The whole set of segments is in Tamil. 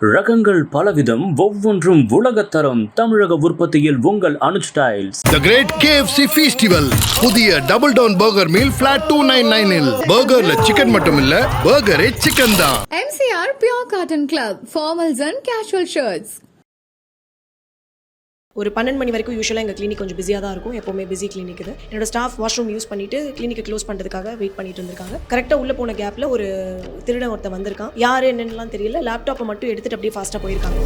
ரகங்கள் பலவிதம் ஒவ்வொன்றும் உலகத்தரம் தமிழக உற்பத்தியில் உங்கள் Anuj tiles. The great KFC festival புதிய double down burger meal flat two nine நைனில் பர்கர்ல சிக்கன் மட்டும் இல்ல பர்கரே சிக்கன் தான் MCR Pure Cotton Club, formals and casual shirts. ஒரு பன்னெண்டு மணி வரைக்கும் யூஸ்வலாக எங்கள் கிளினிக் கொஞ்சம் பிஸியாக தான் இருக்கும். எப்போவுமே பிஸி கிளினிக் இது. என்னோட ஸ்டாஃப் வாஷ்ரூம் யூஸ் பண்ணிட்டு கிளினிக்கை க்ளோஸ் பண்ணுறதுக்காக வெயிட் பண்ணிட்டு இருந்திருக்காங்க. கரெக்டாக உள்ளே போன கேப்பில் ஒரு திருடன் ஒருத்தன் வந்திருக்கான். யார் என்னென்னலாம் தெரியல. லேப்டாப்பை மட்டும் எடுத்துகிட்டு அப்படியே ஃபாஸ்ட்டாக போயிருக்காங்க.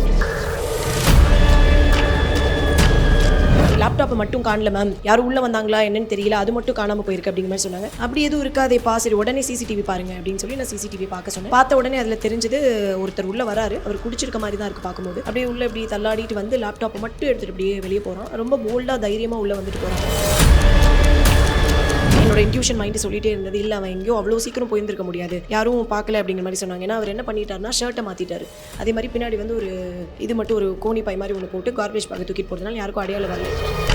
லேப்டாப்பை மட்டும் காணல மேம் யாரும் உள்ளே வந்தாங்களா என்னன்னு தெரியல. அது மட்டும் காணாமல் போயிருக்கு அப்படிங்கிற மாதிரி சொன்னாங்க. அப்படி எதுவும் இருக்காதேப்பா சரி உடனே சிசிடிவி பாருங்க அப்படின்னு சொல்லி நான் சிசிடிவி பார்க்க சொன்னேன். பார்த்த உடனே அதில் தெரிஞ்சது ஒருத்தர் உள்ள வராரு. அவர் குடிச்சிருக்க மாதிரி தான் இருக்கு பார்க்கும்போது. அப்படியே உள்ள இப்படி தள்ளாடிட்டு வந்து லேப்டாப்பை மட்டும் எடுத்துட்டு அப்படியே வெளியே போகிறான் ரொம்ப போல்டாக தைரியமாக உள்ள வந்துட்டு போகிறான் என்னோட இன்ட்யூஷன் மைண்டு சொல்லிட்டே இருந்தது. இல்லை அவன் எங்கேயோ அவ்வளோ சீக்கிரம் போயிருந்திருக்க முடியாது. யாரும் பார்க்கல அப்படிங்கிற மாதிரி சொன்னாங்க. ஏன்னா அவர் என்ன பண்ணிட்டாருன்னா ஷர்ட்டை மாற்றிட்டாரு அதே மாதிரி பின்னாடி வந்து ஒரு இது மட்டும் ஒரு கோணி பை மாதிரி ஒன்று போட்டு கார்பேஜ் பேக்கை தூக்கிட்டு போகிறதுனால யாருக்கும் அடையாளம் வரல.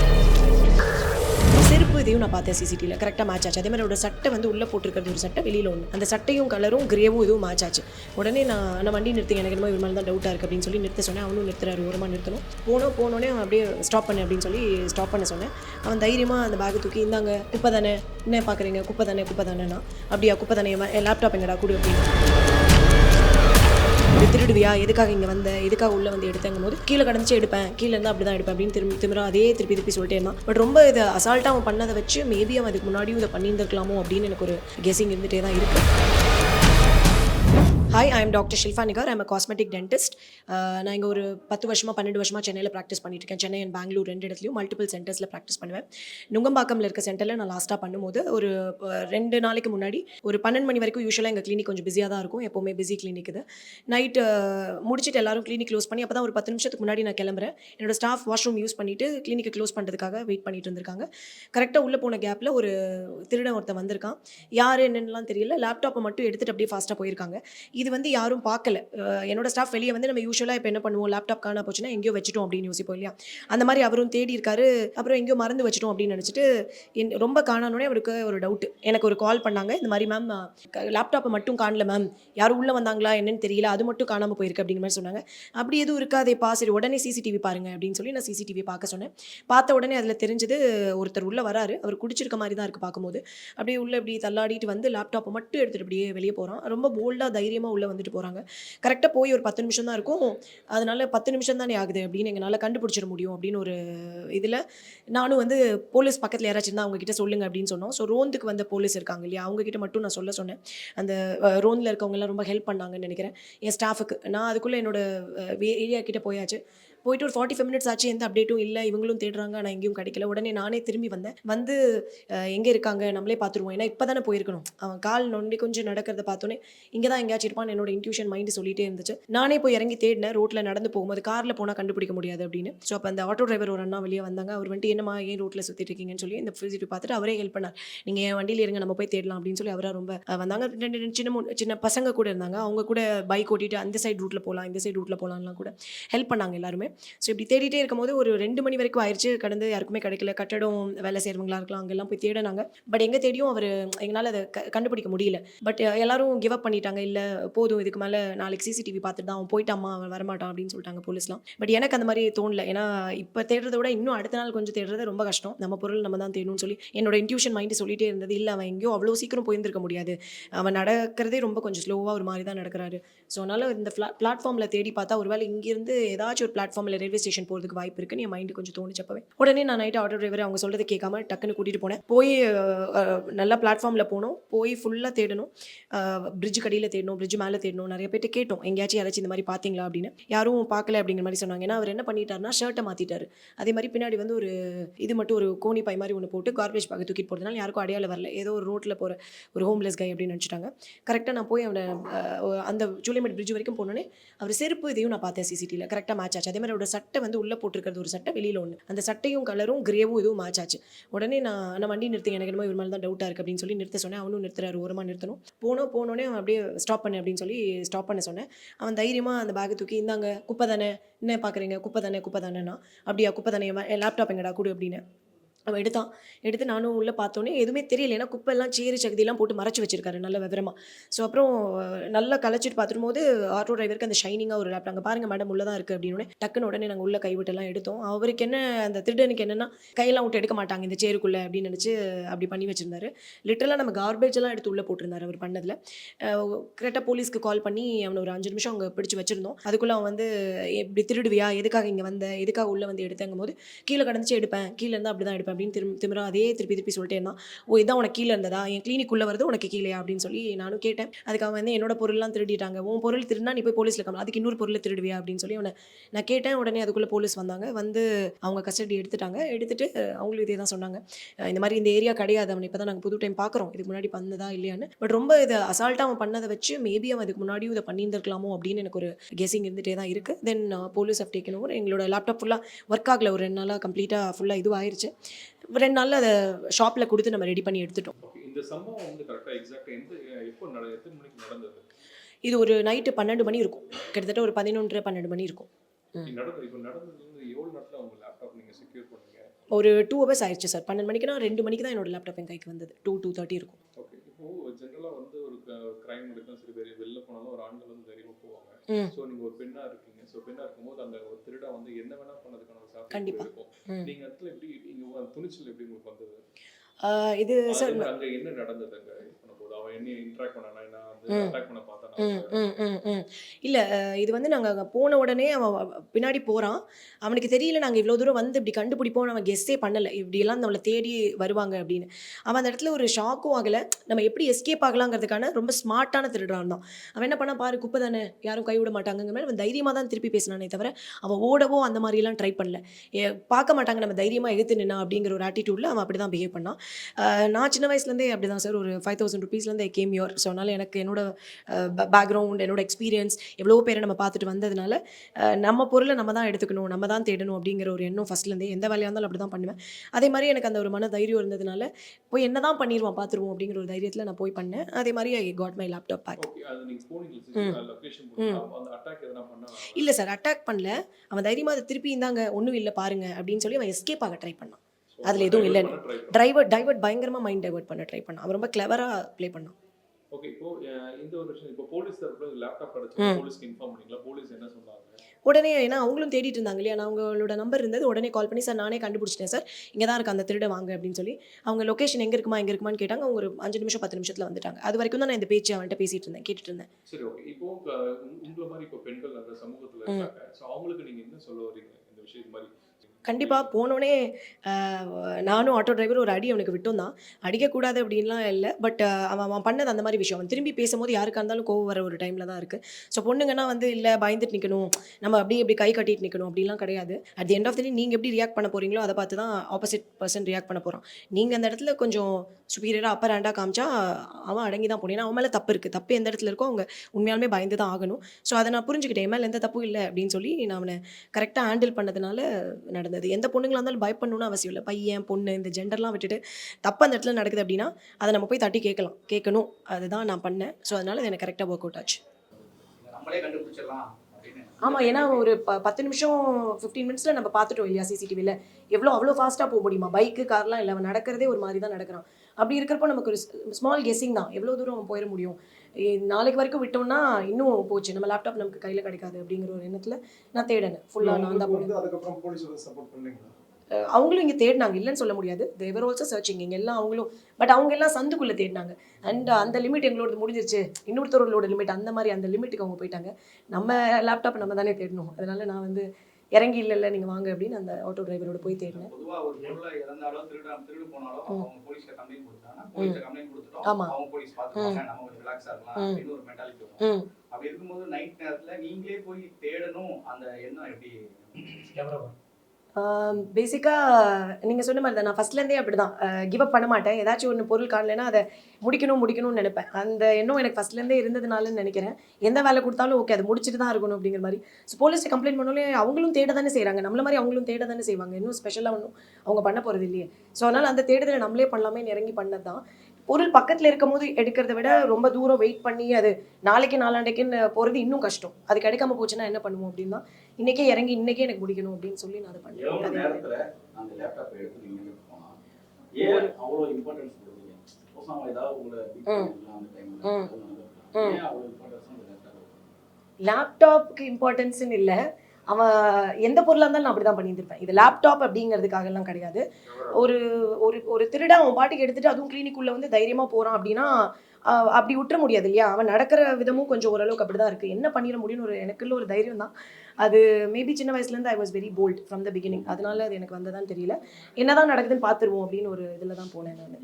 செருப்பு இதையும் நான் பார்த்தேன் சிசிடிவியில் கரெக்டாக மேட்ச் ஆச்சு. அதே மாதிரி ஒரு சட்டை வந்து உள்ளே போட்டிருக்கிறது ஒரு சட்டை வெளியில் ஒன்று அந்த சட்டையும் கலரும் கிரேவும் இதுவும் மேட்ச் ஆச்சு. உடனே நான் நான் வண்டி நிறுத்துங்க எனக்கு என்னமோ இவர் மாதிரி தான் டவுட்டாக இருக்குது அப்படின்னு சொல்லி நிறுத்த சொன்னேன். அவனும் நிறுத்துறாரு. ஓரமாக நிறுத்தணும். போனோம் போனோடனே அவன் அப்படியே ஸ்டாப் பண்ணு அப்படின்னு சொல்லி ஸ்டாப் பண்ண சொன்னேன். அவன் தைரியமாக அந்த பேக்கை தூக்கி இந்தாங்க குப்பை தானே? என்ன பார்க்குறீங்க குப்பை தானே? குப்பை தானேண்ணா அப்படியா குப்பை தானே? லேப்டாப் எங்கடா கொடு அப்படின்னு. திருடுவியா? எதுக்காக இங்கே வந்த? எதுக்காக உள்ளே வந்து எடுத்தங்கும் போது கீழே கடந்துச்சு எடுப்பேன். கீழே இருந்தால் அப்படி தான் எடுப்பேன் அப்படின்னு திரும்பி திரும்ப அதே திருப்பி திருப்பி சொல்லிட்டே இருந்தான். பட் ரொம்ப இது அசால்ட்டாக அவன் பண்ணதை வச்சு மேபி அவன் அதுக்கு முன்னாடியும் இதை பண்ணியிருந்திருக்கலாமோ அப்படின்னு எனக்கு ஒரு கெஸிங் இருந்துகிட்டே தான் இருக்குது hi I am doctor Shilfa Nigar I'm cosmetic dentist நான் இங்கே ஒரு பத்து வருஷமாக பன்னெண்டு வருஷமாக சென்னையில் ப்ராக்டிஸ் பண்ணிட்டு இருக்கேன். சென்னை அண்ட் பெங்களூர் ரெண்டு இடத்துலையும் மல்டிபிள் சென்டர்ஸில் ப்ராக்டிஸ் பண்ணுவேன். நுங்கம்பாக்கம்ல இருக்க சென்டரில் நான் லாஸ்ட்டாக பண்ணும்போது ஒரு ரெண்டு நாளைக்கு முன்னாடி ஒரு பன்னெண்டு மணி வரைக்கும் யூஸ்வலாக எங்கள் கிளினிக் கொஞ்சம் பிஸியாக தான் இருக்கும். எப்போவுமே பிஸி கிளினிக் இது. நைட்டு முடிச்சுட்டு எல்லாரும் கிளினிக் க்ளோஸ் பண்ணி அப்போ தான் ஒரு பத்து நிமிஷத்துக்கு முன்னாடி நான் கிளம்புறேன். என்னோட ஸ்டாஃப் வாஷ்ரூம் யூஸ் பண்ணிட்டு கிளினிக்கை க்ளோஸ் பண்ணுறதுக்காக வெயிட் பண்ணிட்டு இருந்திருக்காங்க. கரெக்டாக உள்ளே போன கேப்பில் ஒரு திருடன் ஒருத்தன் வந்திருக்கான். யார் என்னென்னலாம் தெரியல. லேப்டாப்பை மட்டும் எடுத்துகிட்டு அப்படியே ஃபாஸ்ட்டாக போயிருக்காங்க. இது இது வந்து யாரும் பார்க்கல. என்னோட ஸ்டாஃப் வெளியே வந்து நம்ம யூஸ்வலாக இப்போ என்ன பண்ணுவோம்? லேப்டாப் காணா போச்சுன்னா எங்கேயோ வச்சுட்டோம் அப்படின்னு யோசிப்போம் இல்லையா? அந்த மாதிரி அவரும் தேடி இருக்காரு. அப்புறம் எங்கேயோ மறந்து வச்சிட்டோம் அப்படின்னு நினச்சிட்டு என் ரொம்ப காணானோடனே அவருக்கு ஒரு டவுட் எனக்கு ஒரு கால் பண்ணாங்க. இந்த மாதிரி மேம் லேப்டாப்பை மட்டும் காணல மேம் யாரும் உள்ளே வந்தாங்களா? என்னன்னு தெரியல. அது மட்டும் காணாமல் போயிருக்கு அப்படிங்கிற மாதிரி சொன்னாங்க. அப்படி எதுவும் இருக்காதேப்பா சரி உடனே சிசிடிவி பாருங்க அப்படின்னு சொல்லி நான் சிசிடிவி பார்க்க சொன்னேன். பார்த்த உடனே அதில் தெரிஞ்சது ஒருத்தர் உள்ளே வராரு. அவர் குடிச்சிருக்க மாதிரி தான் இருக்குது பார்க்கும்போது. அப்படியே உள்ளே இப்படி தள்ளாடிட்டு வந்து லேப்டாப்பை மட்டும் எடுத்துகிட்டு அப்படியே வெளியே போகிறான் ரொம்ப போல்டாக தைரியமாக உள்ளே வந்துட்டு போகிறாங்க கரெக்டாக போய் ஒரு பத்து நிமிஷம் தான் இருக்கும். அதனால பத்து நிமிஷம் தானே ஆகுது அப்படின்னு எங்களால் கண்டுபிடிச்சிட முடியும் அப்படின்னு ஒரு இதில் நானும் வந்து போலீஸ் பக்கத்தில் யாராச்சும் இருந்தால் அவங்க கிட்ட சொல்லுங்க அப்படின்னு சொன்னோம். ஸோ ரோந்துக்கு வந்த போலீஸ் இருக்காங்க இல்லையா? அவங்ககிட்ட மட்டும் நான் சொல்ல சொன்னேன். அந்த ரோந்தில் இருக்கவங்க எல்லாம் ரொம்ப ஹெல்ப் பண்ணாங்கன்னு நினைக்கிறேன். என் ஸ்டாஃபுக்கு நான் அதுக்குள்ளே என்னோட ஏரியா கிட்டே போயாச்சு. போயிட்டு ஒரு ஃபார்ட்டி ஃபைவ் மினிட்ஸ் ஆச்சு எந்த அப்டேட்டும் இல்லை இவங்களும் தேடுறாங்க ஆனால் எங்கேயும் கிடைக்கல. உடனே நானே திரும்பி வந்தேன். வந்து எங்கே இருக்காங்க நம்மளே பார்த்துருவோம். ஏன்னா இப்போ தானே போயிருக்கணும். அவன் கால் நொண்டி கொஞ்சம் நடக்கிறத பார்த்தோன்னே இங்கே தான் எங்கேயாச்சும் இருப்பான் என்னோட இன்ட்யூஷன் மைண்டு சொல்லிட்டே இருந்துச்சு. நானே போய் இறங்கி தேடினேன். ரோட்டில் நடந்து போகும்போது காரில் போனால் கண்டுபிடிக்க முடியாது அப்படின்னு. ஸோ அப்போ அந்த ஆட்டோ டிரைவர் ஒரு அண்ணா வெளியே வந்தாங்க. அவர் வந்துட்டு என்னமா ஏன் ரோட்டில் சுற்றிட்டு இருக்கீங்கன்னு சொல்லி இந்த ஃபிசிட்டி பார்த்துட்டு அவரே ஹெல்ப் பண்ணார். நீங்கள் என் வண்டியில் இருங்க நம்ம போய் தேடலாம் அப்படின்னு சொல்லி அவராக ரொம்ப வந்தாங்க. ரெண்டு ரெண்டு சின்ன சின்ன பசங்க கூட இருந்தாங்க. அவங்க கூட பைக் ஓட்டிட்டு அந்த சைடு ரூட்டில் போகலாம் இந்த சைடு ரூட்டில் போகலாம்லாம் கூட ஹெல்ப் பண்ணாங்க எல்லாருமே. ஸோ இப்படி தேடிட்டே இருக்கும்போது ஒரு ரெண்டு மணி வரைக்கும் ஆயிடுச்சு கடந்து யாருக்குமே கிடைக்கல. கட்டடம் வேலை செய்கிறவங்களா இருக்கலாம் அங்கெல்லாம் போய் தேடினாங்க. பட் எங்கே தேடியும் அவர் எங்களால் அதை க- கண்டுபிடிக்க முடியல. பட் எல்லாரும் கிவ் அப் பண்ணிட்டாங்க. இல்லை போதும் இதுக்கு மேலே நாளைக்கு சிசிடிவி பார்த்துட்டு தான் அவன் போயிட்டாமா அவன் வரமாட்டான் அப்படின்னு சொல்லிட்டாங்க போலீஸ்லாம். பட் எனக்கு அந்த மாதிரி தோணல. ஏன்னா இப்போ தேடுறத விட இன்னும் அடுத்த நாள் கொஞ்சம் தேடுறது ரொம்ப கஷ்டம். நம்ம பொருள் நம்ம தான் தேடணும்னு சொல்லி என்னோட இன்ட்யூஷன் மைண்டு சொல்லிட்டே இருந்தது. இல்லை அவன் எங்கேயோ அவ்வளோ சீக்கிரம் போயிருந்திருக்க முடியாது. அவன் நடக்கிறதே ரொம்ப கொஞ்சம் ஸ்லோவாக ஒரு மாதிரி தான் நடக்கிறாரு. ஸோ அதனால் இந்த பிளாட்ஃபார்மில் தேடி பார்த்தா ஒருவேளை இங்கேருந்து ஏதாச்சும் ஒரு பிளாட்ஃபார்ம் பிளாட்ஃபார்மில் ரயில்வே ஸ்டேஷன் போகிறதுக்கு வாய்ப்பு இருக்குன்னு என் மைண்டு கொஞ்சம் தோணுச்சப்பவே உடனே நான் நைட் ஆட்டோ டிரைவர் அவங்க சொல்கிறத கேட்காம டக்குன்னு கூட்டிகிட்டு போனேன். போய் நல்லா பிளாட்ஃபார்மில் போனோம். போய் ஃபுல்லாக தேடணும். பிரிட்ஜ் கடியில் தேடணும் பிரிட்ஜ் மேலே தேடணும். நிறைய பேர்ட்ட கேட்டோம். எங்கேயாச்சும் யாராச்சும் இந்த மாதிரி பார்த்தீங்களா அப்படின்னு. யாரும் பார்க்கல அப்படிங்கிற மாதிரி சொன்னாங்க. ஏன்னா அவர் என்ன பண்ணிட்டாருன்னா ஷர்ட்டை மாற்றிட்டாரு அதே மாதிரி பின்னாடி வந்து ஒரு இது மட்டும் ஒரு கோணி பை மாதிரி ஒன்று போட்டு கார்பேஜ் பாக்கி தூக்கிட்டு போகிறதுனால யாருக்கும் அடையாளம் வரல. ஏதோ ஒரு ரோட்டில் போகிற ஒரு ஹோம்லெஸ் கை அப்படின்னு நினச்சிட்டாங்க. கரெக்டாக நான் போய் அவனை அந்த ஜூலியமேட் பிரிட்ஜ் வரைக்கும் போனோன்னே அவர் செருப்பு இதையும் நான் பார்த்தேன் சிசிடியில் கரெக்டாக மேட்ச் ஆச்சு. அதே மாதிரி அவரோட சட்டை வந்து உள்ளே போட்டிருக்கிறது ஒரு சட்டை வெளியில் ஒன்று அந்த சட்டையும் கலரும் கிரேவும் இதுவும் மேட்ச் ஆச்சு. உடனே நான் நான் வண்டி நிறுத்திங்க எனக்கு என்னமோ இவர் மேலே தான் டவுட்டாக இருக்குது அப்படின்னு சொல்லி நிறுத்த சொன்னேன். அவனும் நிறுத்துறாரு ஓரமாக நிறுத்தணும். போனோம் போனோடனே அவன் அப்படியே ஸ்டாப் பண்ணு அப்படின்னு சொல்லி ஸ்டாப் பண்ண சொன்னேன். அவன் தைரியமாக அந்த பேக்கை தூக்கி இந்தாங்க குப்பை தானே? என்ன பார்க்குறீங்க குப்பை தானே? குப்பை தானேண்ணா அப்படியா குப்பை தானே? லேப்டாப் எங்கடா? கொடு அப்படின்னு. அவன் எடுத்தான். எடுத்து நானும் உள்ளே பார்த்தோன்னே எதுவுமே தெரியல ஏன்னா குப்பையெல்லாம் சீரி சகதியெல்லாம் போட்டு மறைச்சி வச்சிருக்காரு நல்ல விவரமாக ஸோ அப்புறம் நல்லா கலைச்சிட்டு பார்த்துரும்போது ஆட்டோ டிரைவருக்கு அந்த ஷைனிங்காக ஒரு லேப் அங்கே பாருங்கள் மேடம் உள்ளே தான் இருக்குது அப்படின்னு டக்குன்னு உடனே நாங்கள் உள்ள கைவிட்டெல்லாம் எடுத்தோம். அவருக்கு என்ன அந்த திருடனுக்கு என்னென்னா கையெல்லாம் விட்டு எடுக்க மாட்டாங்க இந்த சேருக்குள்ளே அப்படின்னு நினச்சி அப்படி பண்ணி வச்சிருந்தாரு. லிட்டரலாக நம்ம கார்பேஜ் எல்லாம் எடுத்து உள்ளே போட்டிருந்தாரு அவர் பண்ணதில். கரெக்டாக போலீஸ்க்கு கால் பண்ணி அவனை ஒரு அஞ்சு நிமிஷம் அங்கே பிடிச்சி வச்சிருந்தோம். அதுக்குள்ளே அவன் வந்து எப்படி திருடுவியா? எதுக்காக இங்கே வந்த? எதுக்காக உள்ளே வந்து எடுத்தங்கும் போது கீழே கடந்துச்சு எடுப்பேன். கீழே இருந்தால் அப்படி தான் எடுப்பேன். அப்படின்னு திரும்ப திரும்ப அதே திருப்பி திருப்பி சொல்லிட்டேன்னா ஓ இதான் உனக்கு கீழே இருந்ததா? என் கிளினிக்குள்ளே வருது உனக்கு கீழேயா அப்படின்னு சொல்லி நானும் கேட்டேன். அதுக்காக அவன் வந்து என்னோட பொருள்லாம் திருடிட்டாங்க. உன் பொருள் திருடினா நீ போய் போலீஸில் கம்மி அதுக்கு இன்னொரு பொருளை திருடுவியா? அப்படின்னு சொல்லி அவனை நான் கேட்டேன். உடனே அதுக்குள்ளே போலீஸ் வந்தாங்க. வந்து அவங்க கஸ்டடி எடுத்துட்டாங்க. எடுத்துட்டு அவங்களும் இதே தான் சொன்னாங்க. இந்த மாதிரி இந்த ஏரியா கிடையாது. அவன் இப்போ தான் நாங்கள் புது டைம் பார்க்குறோம் இதுக்கு முன்னாடி பண்ணதா இல்லையான்னு. பட் ரொம்ப இதை அசால்ட்டாக அவன் பண்ணதை வச்சு மேபி அவன் இதுக்கு முன்னாடியும் இதை பண்ணியிருந்திருக்கலாமோ அப்படின்னு எனக்கு ஒரு கெஸிங் இருந்துகிட்டே தான் இருக்குது then police have taken over எங்களோட லேப்டாப் ஃபுல்லாக ஒர்க் ஆகல. ஒரு ரெண்டு நாளாக கம்ப்ளீட்டாக ஃபுல்லாக இதுவாயிருச்சு. ரெண்டு நாளில் அதை ஷாப்பில் கொடுத்து நம்ம ரெடி பண்ணி எடுத்துட்டோம். இந்த சம்பவம் வந்து கரெக்டாக எக்ஸாக்டாக எந்த எப்போ நட எத்தனை மணிக்கு நடந்தது? இது ஒரு நைட்டு பன்னெண்டு மணி இருக்கும். கிட்டத்தட்ட ஒரு பதினொன்று பன்னெண்டு மணி இருக்கும். ஒரு டூ ஹவர்ஸ் ஆயிடுச்சு சார் பன்னெண்டு மணிக்குனா ரெண்டு மணிக்கு தான் என்னோட லேப்டாப் என் கைக்கு வந்தது. டூ டூ தேர்ட்டி இருக்கும். ஜென்ரலாக வந்து ஒரு கிரைம் எடுத்தாலும் சரி வெளில போனாலும் ஒரு ஆண்கள் வந்து தைரியமாக போவாங்க. ஸோ நீங்கள் ஒரு பெண்ணாக இருக்கீங்க. ஸோ பெண்ணாக இருக்கும்போது அந்த ஒரு திருடா வந்து என்ன வேணால் பண்ணதுக்கான ஒரு சாத்தியம் கண்டிப்பா. இருக்கும். நீங்கள் இடத்துல எப்படி நீங்கள் துணிச்சல் எப்படி உங்களுக்கு வந்தது இது சார் என்ன நடந்தது அங்கே? பண்ணும்போது அவன் என்ன இன்ட்ராக்ட் பண்ணானா? என்ன வந்து ம். அட்டாக் பண்ண பார்த்தானா? ம் ம் ம் ம். இல்லை இது வந்து நாங்கள் அங்கே போன உடனே அவன் பின்னாடி போகிறான் அவனுக்கு தெரியல நாங்கள் இவ்வளோ தூரம் வந்து இப்படி கண்டுபிடிப்போம் அவன் கெஸ்ஸே பண்ணலை. இப்படியெல்லாம் நம்மளை தேடி வருவாங்க அப்படின்னு. அவன் அந்த இடத்துல ஒரு ஷாக்கும் ஆகலை. நம்ம எப்படி எஸ்கேப் ஆகலாங்கிறதுக்கான ரொம்ப ஸ்மார்ட்டான திருடுறான் தான் அவன் என்ன பண்ணா பாரு குப்பை தானே. யாரும் கைவிட மாட்டாங்க மாதிரி அவன் தைரியமாக தான் திருப்பி பேசினானே தவிர அவன் ஓடவோ அந்த மாதிரிலாம் ட்ரை பண்ணல. பார்க்க மாட்டாங்க. நம்ம தைரியமாக எதிர்த்து நின்னா அப்படிங்கிற ஒரு ஆட்டிடியூடில் அவன் அப்படி தான் பிஹேவ் பண்ணான். நான் சின்ன வயசுலேருந்தே அப்படி தான் சார். ஒரு ஃபைவ் தௌசண்ட் ருபீஸ்லேருந்து கேம் யோர் ஸோ அதனால் எனக்கு என்னோட பேக்ரவுண்ட் என்னோட எக்ஸ்பீரியன்ஸ் எவ்வளோ பேரை நம்ம பார்த்துட்டு வந்ததுனால நம்ம பொருளை நம்ம தான் எடுத்துக்கணும் நம்ம தான் தேடணும் அப்படிங்கிற ஒரு எண்ணம் ஃபஸ்ட்லேருந்தே எந்த வேலையாக இருந்தாலும் அப்படி தான் பண்ணுவேன். அதே மாதிரி எனக்கு அந்த ஒரு மன தைரியம் இருந்ததுனால போய் என்ன தான் பண்ணிடுவான் பார்த்துருவோம் அப்படிங்கிற ஒரு தைரியத்தில் நான் போய் பண்ணேன். அதே மாதிரி I got my. Laptop bag இல்லை சார் அட்டாக் பண்ணல. அவன் தைரியமாக அதை திருப்பி இந்தாங்க ஒன்றும் இல்லை பாருங்க அப்படின்னு சொல்லி அவன் எஸ்கேப் ஆக ட்ரை பண்ணான். அதுல எதுவும் இல்லைன்னு. ட்ரை டிரைவர்ட் டைவர்ட் பயங்கரமாக மைண்ட் டைவர்ட் பண்ண ட்ரை பண்ணான் அவன் ரொம்ப கிளவராக ப்ளே பண்ணான். உடனே ஏன்னா அவங்களும் தேடிட்டு இருந்தாங்க இல்லையா? நான் அவங்களோட நம்பர் இருந்தது உடனே கால் பண்ணி சார் நானே கண்டுபிடிச்சிட்டேன் சார். இங்கே தான் இருக்கு அந்த திருட வாங்க அப்படின்னு சொல்லி அவங்க லொகேஷன் எங்கே இருக்குமா எங்கே இருக்குமான்னு கேட்டாங்க. அவங்க ஒரு அஞ்சு நிமிஷம் பத்து நிமிஷத்தில் வந்துட்டாங்க. அது வரைக்கும் தான் நான் இந்த பேச்சு அவன்கிட்ட பேசிட்டு இருந்தேன் கேட்டுட்டு இருந்தேன். சரி ஓகே இப்போ உங்களை மாதிரி இப்போ பெண்கள் அந்த சமூகத்துல இருக்காங்க. ஸோ அவங்களுக்கு நீங்க என்ன சொல்ல வரீங்க? இந்த விஷயம் இது மாதிரி கண்டிப்பாக போனோடனே நானும் ஆட்டோ டிரைவர் ஒரு அடி அவனுக்கு விட்டோம் தான் அடிக்கக்கூடாது அப்படின்லாம் இல்லை. பட் அவன் அவன் பண்ணது அந்த மாதிரி விஷயம். அவன் திரும்பி பேசும்போது யாருக்கா இருந்தாலும் கோவம் வர ஒரு டைமில் தான் இருக்குது ஸோ பொண்ணுங்கன்னா வந்து இல்லை பயந்துட்டு நிற்கணும் நம்ம அப்படியே இப்படி கை கட்டிட்டு நிற்கணும் அப்படிலாம் கிடையாது. At the end of the நீங்கள் எப்படி ரியாக்ட் பண்ண போகிறீங்களோ அதை பார்த்து தான் ஆப்போசிட் பர்சன் ரியாக்ட் பண்ண போகிறான் நீங்கள் அந்த இடத்துல கொஞ்சம் சுப்பீரியராக அப்பர் ஹேண்டாக காமிச்சா அவன் அடங்கி தான் போனேன். ஏன்னா அவன் மேலே தப்பு இருக்குது தப்பு எந்த இடத்துல இருக்கோ அவங்க உண்மையாலுமே பயந்து தான் ஆகணும். ஸோ அதை நான் புரிஞ்சுக்கிட்டேன். மேலே எந்த தப்பும் இல்லை அப்படின்னு சொல்லி நான் அவனை கரெக்டாக ஹேண்டில் பண்ணதுனால நடந்தது. எந்த பொண்ணுங்களா இருந்தாலும் பயப்படணும்னு அவசியம் இல்லை. பையன் பொண்ணு இந்த ஜெண்டர்லாம் விட்டுட்டு தப்பு அந்த இடத்துல நடக்குது அப்படின்னா அதை நம்ம போய் தட்டி கேட்கலாம். கேட்கணும். அதுதான் நான் பண்ணேன். ஸோ அதனால அது எனக்கு கரெக்டாக ஒர்க் அவுட் ஆச்சு. ஆமாம் ஏன்னா ஒரு பத்து நிமிஷம் ஃபிஃப்டீன் மினிட்ஸில் நம்ம பார்த்துட்டோம் இல்லையா சிசிடிவியில் எவ்வளோ அவ்வளோ ஃபாஸ்ட்டாக போக முடியுமா? பைக்கு கார்லாம் இல்லை அவன் நடக்கிறதே ஒரு மாதிரி தான் நடக்கிறான். அப்படி இருக்கிறப்போ நமக்கு ஒரு ஸ்மால் கெஸ்ஸிங் தான். எவ்வளோ தூரம் போயிட முடியும்? நாளைக்கு வரைக்கும் விட்டோம்னா இன்னும் போச்சு. நம்ம லேப்டாப் நமக்கு கையில் கிடைக்காது அப்படிங்கிற ஒரு எண்ணத்தில் நான் தேடினேன் ஃபுல்லாக நான் தான் போனேன் அவங்களும் இங்கே தேடினாங்க. இல்லைன்னு சொல்ல முடியாது. தேவர் ஆல்சோ சர்ச்சிங் இங்கே எல்லாம் அவங்களும் பட் அவங்க எல்லாம் சந்துக்குள்ளே தேடினாங்க. அண்ட் அந்த லிமிட் எங்களோட முடிஞ்சிருச்சு. இன்னொருத்தவர்களோட லிமிட் அந்த மாதிரி அந்த லிமிட்டுக்கு அவங்க போயிட்டாங்க. நம்ம லேப்டாப் நம்ம தானே தேடணும். அதனால நான் வந்து இறங்கி இல்லை இல்லை நீங்கள் வாங்க அப்படின்னு அந்த ஆட்டோ டிரைவரோட போய் தேடினேன். பொதுவா ஒரு பொருளை இழந்தாலும் திருட திருடு போனாலும் அவங்க போலீஸ்ல கம்ப்ளைண்ட் கொடுத்தாங்கன்னா போலீஸ்ல கம்ப்ளைண்ட் கொடுத்துட்டோம். ஆமா. அவங்க போலீஸ் பார்த்துப்பாங்க. நம்ம கொஞ்சம் ரிலாக்ஸா இருக்கலாம் ம். அப்படின்னு ஒரு மென்டாலிட்டி வரும். ம். அப்படி இருக்கும்போது நைட் நேரத்துல நீங்களே போய் தேடணும். அந்த எண்ணம் எப்படி? பேசிக்காக நீங்கள் சொன்ன மாதிரி தான். நான் ஃபஸ்ட்லேருந்தே அப்படி தான் கிவ் அப் பண்ண மாட்டேன். ஏதாச்சும் ஒன்று பொருள் காணலைன்னா அதை முடிக்கணும் முடிக்கணும்னு நினைப்பேன். அந்த எண்ணம் எனக்கு ஃபஸ்ட்லேருந்தே இருந்ததுனாலன்னு நினைக்கிறேன். எந்த வேலை கொடுத்தாலும் ஓகே அது முடிச்சுட்டு தான் இருக்கணும் அப்படிங்கிற மாதிரி. ஸோ போலீஸ் கம்ப்ளைண்ட் பண்ணாலே அவங்களும் தேட தானே செய்கிறாங்க நம்மள மாதிரி அவங்களும் தேட தானே செய்வாங்க. இன்னும் ஸ்பெஷலாக ஒன்றும் அவங்க பண்ண போகிறது இல்லையே. ஸோ அதனால் அந்த தேடுதலை நம்மளே பண்ணலாமே இறங்கி பண்ணது தான். பொருள் பக்கத்தில் இருக்கும் போது எடுக்கிறத விட ரொம்ப தூரம் வெயிட் பண்ணி அது நாளைக்கு நாளாண்டைக்குன்னு போகிறது இன்னும் கஷ்டம் அது கிடைக்காம போச்சுன்னா என்ன பண்ணுவோம் அப்படின்னா இன்றைக்கே இறங்கி இன்றைக்கே எனக்கு முடிக்கணும் அப்படின்னு சொல்லி நான் அதை எவ்வளவு பண்ணேன் நேரத்துல அந்த லேப்டாப் எடுத்து நீங்க போனா ஏன் அவ்வளோ இம்பார்ட்டன்ஸ் கொடுக்குறீங்க சப்போஸ் அவங்க ஏதாவது உங்களை beat ம். பண்ணிருக்கலாம் அந்த டைம்ல ம். அது நடந்திருக்கலாம். ம். ஏன் அவ்வளோ இம்பார்ட்டன்ஸ் அந்த லேப்டாப் லேப்டாப்க்கு இம்பார்ட்டன்ஸ்னு இல்லை அவன் எந்த பொருளாக இருந்தாலும் நான் அப்படி தான் பண்ணியிருப்பேன் இது லேப்டாப் அப்படிங்கிறதுக்காகலாம் கிடையாது. ஒரு ஒரு ஒரு திருடன் அவன் பாட்டுக்கு எடுத்துட்டு அதுவும் கிளினிக்குள்ளே வந்து தைரியமாக போகிறான் அப்படின்னா அப்படி விட்டுற முடியாது இல்லையா? அவன் நடக்கிற விதமும் கொஞ்சம் ஓரளவுக்கு அப்படி தான் இருக்குது என்ன பண்ணிட முடியும்னு ஒரு எனக்குள்ள ஒரு தைரியம் தான். அது மேபி சின்ன வயசுலேருந்து I was very bold from the beginning அதனால அது எனக்கு வந்ததான்னு தெரியல. என்னதான் நடக்குதுன்னு பார்த்துருவோம் அப்படின்னு ஒரு இதில் தான் போனேன் நான்.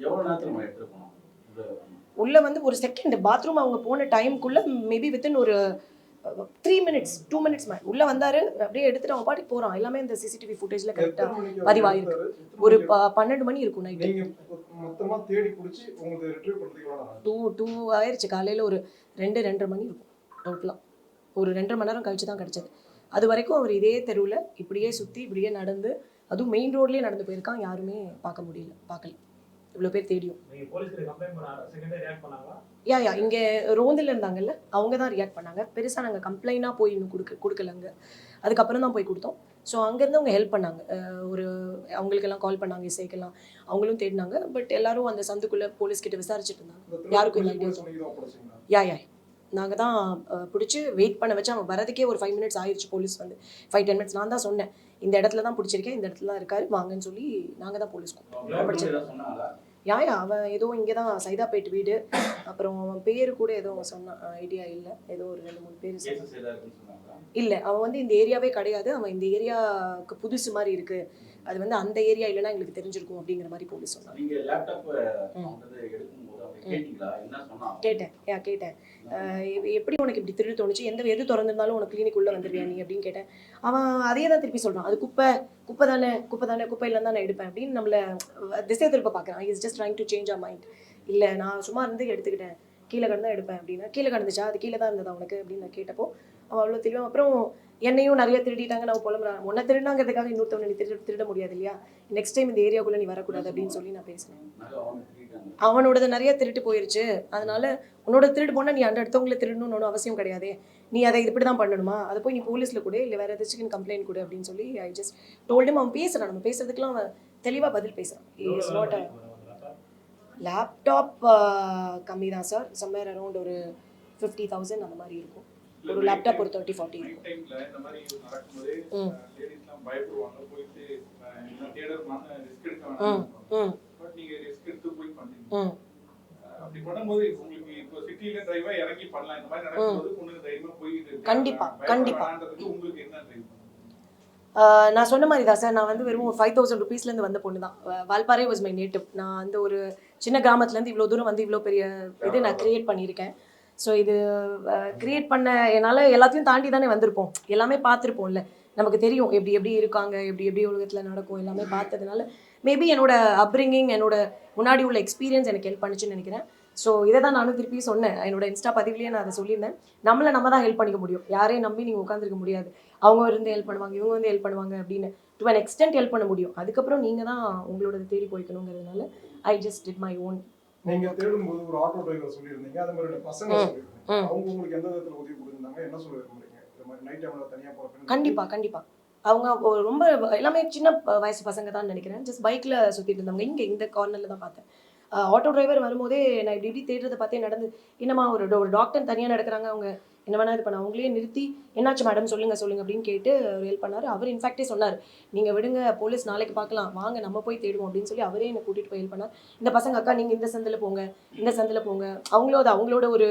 உள்ள வந்து ஒரு செகண்ட் பாத்ரூம் அவங்க போன டைம்குள்ளே மேபி வித்தின் ஒரு three minutes two minutes ma'am உள்ளே வந்தார் அப்படியே எடுத்துட்டு அவன் பாட்டுக்கு போகிறான் எல்லாமே இந்த சிசிடிவி ஃபுட்டேஜில் கரெக்டாக பதிவாயிருக்கு. ஒரு ப பன்னெண்டு மணி இருக்கும் நைட்டு? டூ டூ ஆயிடுச்சு காலையில் ஒரு ரெண்டு ரெண்டரை மணி இருக்கும். டோட்டலாக ஒரு ரெண்டரை மணி நேரம் கழிச்சு தான் கிடச்சது. அது வரைக்கும் அவர் இதே தெருவில் இப்படியே சுற்றி இப்படியே நடந்து அதுவும் மெயின் ரோட்லேயே நடந்து போயிருக்கான். யாருமே பார்க்க முடியல பார்க்கல. இவ்வளோ பேர் தேடியும். யா யா இங்கே ரோந்தில் இருந்தாங்கல்ல அவங்க தான் ரியாக்ட் பண்ணாங்க. பெருசாக நாங்கள் கம்ப்ளைண்டாக போய் இன்னும் கொடுக்க கொடுக்கலங்க. அதுக்கப்புறம் தான் போய் கொடுத்தோம். ஸோ அங்கேருந்து அவங்க ஹெல்ப் பண்ணாங்க. ஒரு அவங்களுக்கெல்லாம் கால் பண்ணாங்க இசைக்கெல்லாம். அவங்களும் தேடினாங்க. பட் எல்லாரும் அந்த சந்துக்குள்ளே போலீஸ் கிட்ட விசாரிச்சுட்டு இருந்தாங்க. யாருக்கும்? யா யா நாங்கள் தான் பிடிச்சி வெயிட் பண்ண வச்சு அவன் வரதுக்கே ஒரு ஃபைவ் மினிட்ஸ் ஆயிடுச்சு போலீஸ் வந்து. ஃபைவ் டென் மினிட்ஸ் நான் தான் சொன்னேன். இந்த இடத்துல தான் பிடிச்சிருக்கேன் இந்த இடத்துல தான் இருக்காரு வாங்கன்னு சொல்லி நாங்கள் தான் போலீஸ் அப்படி ஏதாவது சொன்னாங்களா? யா யா அவன் ஏதோ இங்கே தான் சைதாப்பேட் வீடு. அப்புறம் அவன் பேர் கூட ஏதோ சொன்னான் ஐடியா இல்லை. ஏதோ ஒரு ரெண்டு மூணு பேர் சொன்னான் இல்லை அவன் வந்து இந்த ஏரியாவே கிடையாது. அவன் இந்த ஏரியாவுக்கு புதுசு மாதிரி இருக்கு. அது வந்து அந்த ஏரியா இல்லைன்னா எங்களுக்கு தெரிஞ்சிருக்கும் அப்படிங்கிற மாதிரி போலீஸ் சொன்னாங்க. கேட்டேன். யா கேட்டேன். எப்படி உனக்கு இப்படி திருடு தோணுச்சு? எந்த எது திறந்திருந்தாலும் உனக்கு கிளினிக் உள்ள வந்துருவியா நீ அப்படின்னு கேட்டேன். அவன் அதே தான் திருப்பி சொல்றான். அது குப்பை குப்பை தானே குப்பை தானே குப்பையில தான் நான் எடுப்பேன் அப்படின்னு நம்மள திசை திருப்ப பார்க்குறான் is just trying to change a mind இல்லை நான் சும்மா இருந்து எடுத்துக்கிட்டேன். கீழே கிடந்தா எடுப்பேன் அப்படின்னா கீழே கிடந்துச்சா? அது கீழே தான் இருந்ததா உனக்கு? அப்படின்னு நான் கேட்டப்போ அவன் அவ்வளோ தெளிவாக அப்புறம் என்னையும் நிறைய திருடிட்டாங்க. நான் புலம்புறேன். உன்னை திருடினாங்கிறதுக்காக இன்னொருத்தவனை நீ திருட திருட முடியாது இல்லையா? நெக்ஸ்ட் டைம் இந்த ஏரியாக்குள்ளே நீ வரக்கூடாது அப்படின்னு சொல்லி நான் திருடிட்டாங்க. அவனோடது நிறைய திருட்டு போயிருச்சு. அதனால உன்னோட திருட்டு போனால் நீ அந்த அடுத்தவங்களை திருடணும்னு ஒன்றும் அவசியம் கிடையாதே. நீ அதை இப்படி தான் பண்ணணுமா? அதை போய் நீ போலீஸில் கொடு இல்லை வேற ஏதாச்சும் கம்ப்ளைண்ட் கொடு அப்படின்னு சொல்லி ஐ ஜஸ்ட் டோல்டும் அவன் பேசுகிறான் நம்ம பேசுறதுக்குலாம் அவன் தெளிவாக பதில் பேசுகிறான் இஸ் நாட் அ லேப்டாப் கம்மி தான் சார் சம்மேர் அரௌண்ட் ஒரு ஃபிஃப்டி தௌசண்ட் அந்த மாதிரி இருக்கும். ஒரு லேப்டாப் ஒரு தேர்ட்டி ஃபார்ட்டி இருக்கும். கண்டிப்பா, கண்டிப்பா. நான் சொன்ன மாதிரி தான் சார். நான் வந்து வெறும் ஃபைவ் தௌசண்ட் ருபீஸ்லேருந்து வந்த பொண்ணு தான். வால்பாறை வாஸ் மை நேட்டிவ் நான் அந்த ஒரு சின்ன கிராமத்துலேருந்து இவ்வளோ தூரம் வந்து இவ்வளோ பெரிய இது நான் கிரியேட் பண்ணியிருக்கேன். ஸோ இது கிரியேட் பண்ண என்னால் எல்லாத்தையும் தாண்டி தானே வந்திருப்போம். எல்லாமே பார்த்துருப்போம்ல. நமக்கு தெரியும் எப்படி எப்படி இருக்காங்க எப்படி எப்படி உலகத்தில் நடக்கும் எல்லாமே பார்த்ததுனால. மேபி என்னோட அப்ரிங்கிங் என்னோட முன்னாடி உள்ள எக்ஸ்பீரியன்ஸ் எனக்கு ஹெல்ப் பண்ணுச்சுன்னு நினைக்கிறேன். ஸோ இதை தான் நானும் திருப்பி சொன்னேன். என்னோட இன்ஸ்டா பதிவுலேயே நான் அதை சொல்லியிருந்தேன். நம்மளை நம்ம தான் ஹெல்ப் பண்ணிக்க முடியும். யாரையும் நம்பி நீங்கள் உட்காந்துருக்க முடியாது. அவங்க இருந்து ஹெல்ப் பண்ணுவாங்க இவங்க வந்து ஹெல்ப் பண்ணுவாங்க அப்படின்னு டு அன் எக்ஸ்டென்ட் ஹெல்ப் பண்ண முடியும். அதுக்கப்புறம் நீங்கள் தான் உங்களோட தேடி போய்க்கணுங்கிறதுனால I just did my own நீங்க தேடும்போது ஒரு ஆட்டோ டிரைவர் சொல்லியிருந்தீங்க அதே மாதிரி பசங்க. அவங்க உங்களுக்கு எந்த விதத்துல உதவி கொடுத்திருந்தாங்க? என்ன சொல்ல விரும்புறீங்க? இந்த மாதிரி நைட் டைம்ல தனியா போற பெண்கள் கண்டிப்பாக கண்டிப்பாக அவங்க ரொம்ப எல்லாமே சின்ன வயசு பசங்க தான் நினைக்கிறேன். ஜஸ்ட் பைக்கில் சுற்றிட்டு இருந்தவங்க. இங்கே இந்த கார்னரில் தான் பார்த்தேன். ஆட்டோ டிரைவர் வரும்போதே நான் இப்படி இப்படி தேடுறதை பார்த்தே நடந்து என்னம்மா ஒரு ஒரு டாக்டர் தனியாக நடக்கிறாங்க அவங்க என்ன வேணா இது பண்ண அவங்களே நிறுத்தி என்னாச்சு மேடம் சொல்லுங்க சொல்லுங்க அப்படின்னு கேட்டு ஹெல்ப் பண்ணார். அவர் இன்ஃபேக்டே சொன்னார் நீங்க விடுங்க போலீஸ் நாளைக்கு பார்க்கலாம். வாங்க நம்ம போய் தேடுவோம் அப்படின்னு சொல்லி அவரே என்னை கூட்டிட்டு போய் ஹெல்ப் பண்ணார். இந்த பசங்க அக்கா நீங்க இந்த சந்தில் போங்க இந்த சந்தில் போங்க. அவங்களோட அவங்களோட ஒரு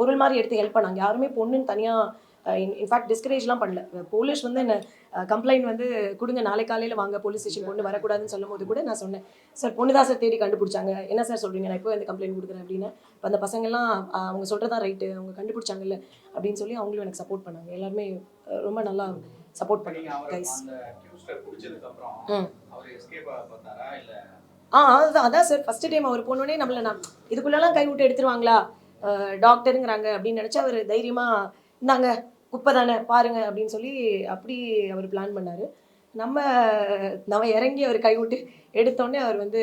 பொருள் மாதிரி எடுத்து ஹெல்ப் பண்ணாங்க. யாருமே பொண்ணுன்னு தனியாக இன்ஃபேக்ட் டிஸ்கரேஜ்லாம் பண்ணல. போலீஸ் வந்து என்ன கம்ப்ளைண்ட் வந்து கொடுங்க நாளை காலையில் வாங்க போலீஸ் ஸ்டேஷன் பொண்ணு வரக்கூடாதுன்னு சொல்லும் போது கூட நான் சொன்னேன். சார் பொண்ணு தான் சார் தேடி கண்டுபிடிச்சாங்க. என்ன சார் சொல்கிறீங்க நான் இப்போ வந்து கம்ப்ளைண்ட் கொடுக்குறேன் அப்படின்னு. இப்போ அந்த பசங்கள்லாம் அவங்க சொல்கிறதா ரைட்டு அவங்க கண்டுபிடிச்சாங்கல்ல அப்படின்னு சொல்லி அவங்களும் எனக்கு சப்போர்ட் பண்ணாங்க. எல்லாருமே ரொம்ப நல்லா சப்போர்ட் பண்ணாங்க. கைஸ் ஆ அதுதான் அதான் சார். ஃபர்ஸ்ட் டைம் அவர் போனோடனே நம்மளை நான் இதுக்குள்ளெல்லாம் கை விட்டு எடுத்துருவாங்களா? டாக்டருங்கிறாங்க அப்படின்னு நினச்சி அவர் தைரியமாக இந்தாங்க குப்பை தானே பாருங்க அப்படின்னு சொல்லி அப்படி அவர் பிளான் பண்ணார். நம்ம நம்ம இறங்கி அவர் கை விட்டு எடுத்தோடனே அவர் வந்து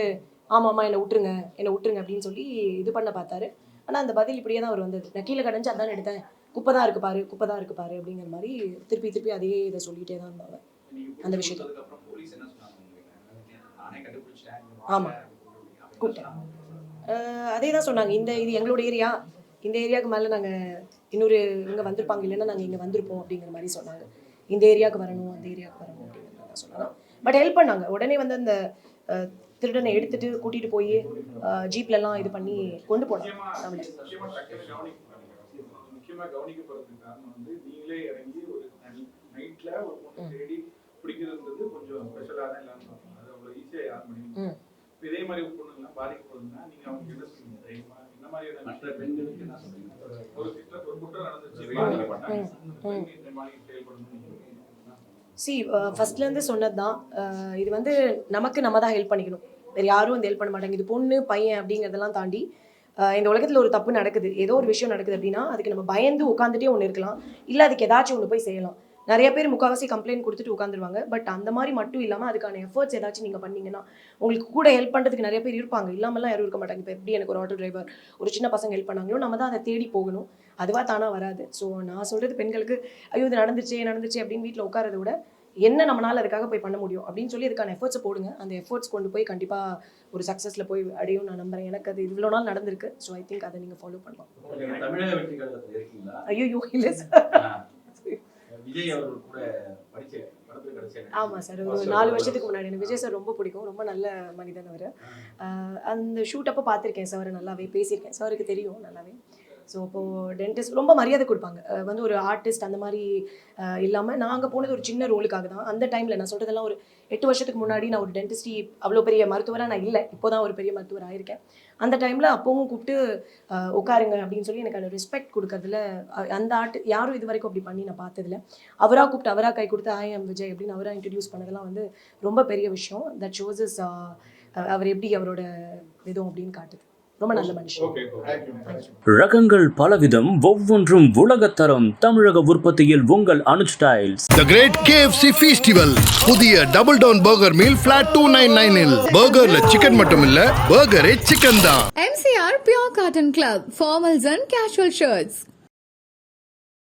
ஆமாம்மா என்னை விட்டுருங்க என்னை விட்டுருங்க அப்படின்னு சொல்லி இது பண்ண பார்த்தாரு. ஆனால் அந்த பதில் இப்படியே தான் அவர் வந்தது. நான் கீழே கடைஞ்சு அதான் எடுத்தேன். குப்பை தான் இருக்கு பாரு குப்பை தான் இருக்கு பாரு அப்படிங்கிற மாதிரி திருப்பி திருப்பி அதே இதை சொல்லிட்டே தான் இருந்தாங்க. அந்த விஷயத்துல. கொடுத்ததுக்கு அப்புறம் போலீஸ் என்ன சொன்னாங்க உங்களுக்கு? நானே கண்டுபிடிச்சிட்டேன் நீங்க ஆமா. வாங்க. கூப்பிட்டேன். அதே தான் சொன்னாங்க. இந்த இது எங்களோட ஏரியா. இந்த ஏரியாவுக்கு மேலே நாங்கள் இன்னொரு இங்கே வந்திருப்பாங்க இல்லைன்னா நாங்கள் இங்கே வந்திருப்போம் அப்படிங்கிற மாதிரி சொன்னாங்க. இந்த ஏரியாவுக்கு வரணும் அந்த ஏரியாவுக்கு வரணும் அப்படிங்கிற மாதிரி தான் சொன்னாங்க. பட் ஹெல்ப் பண்ணாங்க. உடனே வந்து அந்த திருடனை எடுத்துட்டு கூட்டிட்டு போய் ஜீப்லலாம் இது பண்ணி கொண்டு போனாங்க அவளை. முக்கியமா டக்குனு கவனிக்க முக்கியமா கவனிக்கப்படுறதுக்கு காரணம் வந்து நீங்களே இறங்கி ஒரு நைட்ல ஒரு பொண்ணு தேடி பிடிக்கிறதுன்றது கொஞ்சம் ஸ்பெஷலான இல்லைன்னு பார்க்கணும் அது அவ்வளோ ஈஸியா யாரும் பண்ணி ம். இப்ப இதே மாதிரி பொண்ணுங்களாம் பாதிக்கப்படுதுன்னா நீங்க அவங்க என்ன சொல்லுவீங்க? தைரியமா? இந்த மாதிரியான மற்ற பெண்களுக்கு என்ன சொல்றீங்க? சி ஃபர்ஸ்ட்லேருந்து சொன்னது தான் இது வந்து நமக்கு நம்ம தான் ஹெல்ப் பண்ணிக்கணும். வேறு யாரும் வந்து ஹெல்ப் பண்ண மாட்டாங்க. இது பொண்ணு பையன் அப்படிங்கிறதெல்லாம் தாண்டி அஹ், இந்த உலகத்தில் ஒரு தப்பு நடக்குது. ஏதோ ஒரு விஷயம் நடக்குது அப்படின்னா அதுக்கு நம்ம பயந்து உட்காந்துட்டே ஒன்று இருக்கலாம். இல்லை அதுக்கு ஏதாச்சும் ஒன்று போய் செய்யலாம். நிறைய பேர் முக்கால்வாசி கம்ப்ளைண்ட் கொடுத்துட்டு உட்காந்துருவாங்க பட் அந்த மாதிரி மட்டும் இல்லாமல் அதுக்கான எஃபர்ட்ஸ் ஏதாச்சும் நீங்கள் பண்ணீங்கன்னா உங்களுக்கு கூட ஹெல்ப் பண்ணுறதுக்கு நிறைய பேர் இருப்பாங்க. இல்லாமலாம் யாரும் இருக்க மாட்டாங்க. இப்போ எப்படி எனக்கு ஒரு ஆட்டோ டிரைவர் ஒரு சின்ன பசங்க ஹெல்ப் பண்ணாங்களோ நம்ம தான் அதை தேடி போகணும். அதுவாக தானாக வராது. ஸோ நான் சொல்கிறது பெண்களுக்கு ஐயோ இது நடந்துச்சே நடந்துச்சு அப்படின்னு வீட்டில் உட்காரத விட என்ன நம்மளால அதுக்காக போய் பண்ண முடியும்? அப்படின்னு சொல்லி அதுக்கான எஃபர்ட்ஸை போடுங்க. அந்த எஃபர்ட்ஸ் கொண்டு போய் கண்டிப்பாக ஒரு சக்ஸஸில் போய் அடையும் நான் நம்புறேன். எனக்கு அது இவ்வளோ நாள் நடந்திருக்கு. ஸோ ஐ திங்க் அதை நீங்கள் ஃபாலோ பண்ணலாம். ஐயோ இல்லை சார். விஜய் அவர்கள் கூட கிடைச்ச ஆமாம் சார் ஒரு நாலு வருஷத்துக்கு முன்னாடி. எனக்கு விஜய் சார் ரொம்ப பிடிக்கும். ரொம்ப நல்ல மனிதன் அவர். அந்த ஷூட் அப்போ பார்த்துருக்கேன் சார் நல்லாவே பேசியிருக்கேன். சாருக்கு தெரியும் நல்லாவே. ஸோ அப்போது டென்டிஸ்ட் ரொம்ப மரியாதை கொடுப்பாங்க. வந்து ஒரு ஆர்டிஸ்ட் அந்த மாதிரி இல்லாமல் நாங்கள் போனது ஒரு சின்ன ரோலுக்காக தான். அந்த டைமில் நான் சொல்கிறதெல்லாம் ஒரு எட்டு வருஷத்துக்கு முன்னாடி நான் ஒரு டென்டிஸ்டி அவ்வளோ பெரிய மருத்துவராக நான் இல்லை. இப்போ தான் ஒரு பெரிய மருத்துவர் ஆயிருக்கேன். அந்த டைமில் அப்போவும் கூப்பிட்டு உட்காருங்க அப்படின்னு சொல்லி எனக்கு அந்த ரெஸ்பெக்ட் கொடுக்கறதுல அந்த ஆர்ட் யாரும் இது வரைக்கும் அப்படி பண்ணி நான் பார்த்ததில்ல அவராக கூப்பிட்டு அவராக கை கொடுத்து ஐ எம் விஜய் அப்படின்னு அவராக இன்ட்ரடியூஸ் பண்ணதெல்லாம் வந்து ரொம்ப பெரிய விஷயம். தட் ஷோஸ் இஸ் அவர் எப்படி அவரோட விதம் அப்படின்னு காட்டுது. ரொம்ப நல்ல மனுஷன். ஓகே ரகங்கள் பலவிதம் ஒவ்வொன்றும் உலகத்தரம் தமிழக உற்பத்தியில் உங்கள் Anuj tiles the great KFC festival புதிய double down burger meal flat two nine நைனில் பர்கர்ல சிக்கன் மட்டும் இல்ல பர்கரே சிக்கன் தான் MCR Pure Cotton Club, formals and casual shirts.